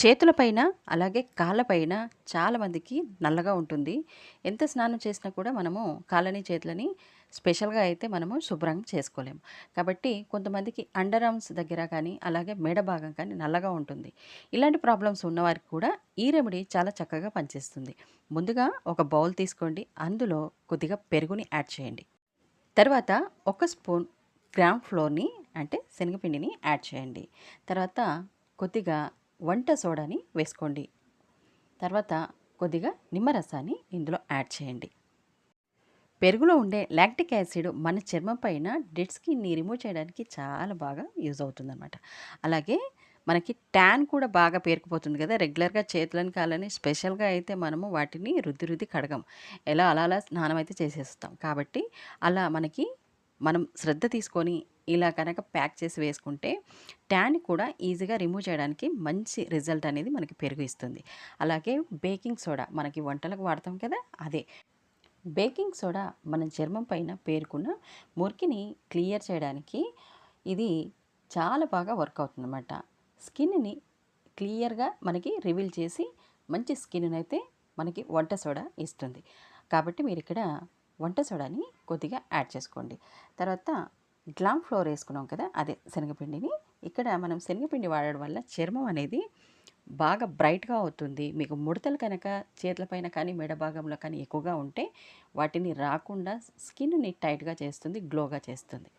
చేతులపైన అలాగే కాళ్ళపైన చాలామందికి నల్లగా ఉంటుంది. ఎంత స్నానం చేసినా కూడా మనము కాళ్ళని చేతులని స్పెషల్గా అయితే మనము శుభ్రంగా చేసుకోలేము కాబట్టి కొంతమందికి అండర్ ఆర్మ్స్ దగ్గర కానీ అలాగే మెడ భాగం కానీ నల్లగా ఉంటుంది. ఇలాంటి ప్రాబ్లమ్స్ ఉన్నవారికి కూడా ఈ రెమెడీ చాలా చక్కగా పనిచేస్తుంది. ముందుగా ఒక బౌల్ తీసుకోండి. అందులో కొద్దిగా పెరుగుని యాడ్ చేయండి. తర్వాత ఒక స్పూన్ గ్రామ్ ఫ్లోర్ని అంటే శనగపిండిని యాడ్ చేయండి. తర్వాత కొద్దిగా వంట సోడాని వేసుకోండి. తర్వాత కొద్దిగా నిమ్మరసాన్ని ఇందులో యాడ్ చేయండి. పెరుగులో ఉండే లాక్టిక్ యాసిడ్ మన చర్మం పైన డెడ్ స్కిన్ని రిమూవ్ చేయడానికి చాలా బాగా యూజ్ అవుతుందన్నమాట. అలాగే మనకి ట్యాన్ కూడా బాగా పేరుకుపోతుంది కదా రెగ్యులర్గా చేతులను కాలని స్పెషల్గా అయితే మనము వాటిని రుద్ది రుద్ది కడగం. ఎలా అలా అలా స్నానం అయితే చేసేస్తాం. కాబట్టి అలా మనకి మనం శ్రద్ధ తీసుకొని ఇలా కనుక ప్యాక్ చేసి వేసుకుంటే ట్యాన్ కూడా ఈజీగా రిమూవ్ చేయడానికి మంచి రిజల్ట్ అనేది మనకి పెరుగు ఇస్తుంది అలాగే బేకింగ్ సోడా మనకి వంటలకు వాడతాం కదా అదే. బేకింగ్ సోడా మన చర్మం పైన పేరుకున్న మురికిని క్లియర్ చేయడానికి ఇది చాలా బాగా వర్క్ అవుతుంది అన్నమాట స్కిన్ని క్లియర్గా మనకి రివీల్ చేసి మంచి స్కిన్ అయితే మనకి వంట సోడా ఇస్తుంది. కాబట్టి మీరు ఇక్కడ వంట సోడాని కొద్దిగా యాడ్ చేసుకోండి. తర్వాత గ్లామ్ ఫ్లోర్ వేసుకున్నాం కదా అదే శనగపిండిని. ఇక్కడ మనం శనగపిండి వాడడం వల్ల చర్మం అనేది బాగా బ్రైట్గా అవుతుంది. మీకు ముడతలు కనుక చేతులపైన కానీ మెడ భాగంలో కానీ ఎక్కువగా ఉంటే వాటిని రాకుండా స్కిన్ని టైట్గా చేస్తుంది గ్లోగా చేస్తుంది.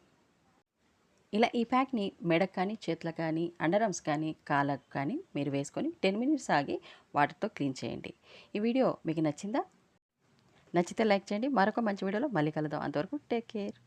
ఇలా ఈ ప్యాక్ని మెడకు కానీ చేతులకు కానీ అండర్ కానీ కాళ్ళకు కానీ మీరు వేసుకొని టెన్ మినిట్స్ ఆగి వాటర్తో క్లీన్ చేయండి. ఈ వీడియో మీకు నచ్చిందా? నచ్చితే లైక్ చేయండి. మరొక మంచి వీడియోలో మళ్ళీ కలుద్దాం. అంతవరకు టేక్ కేర్.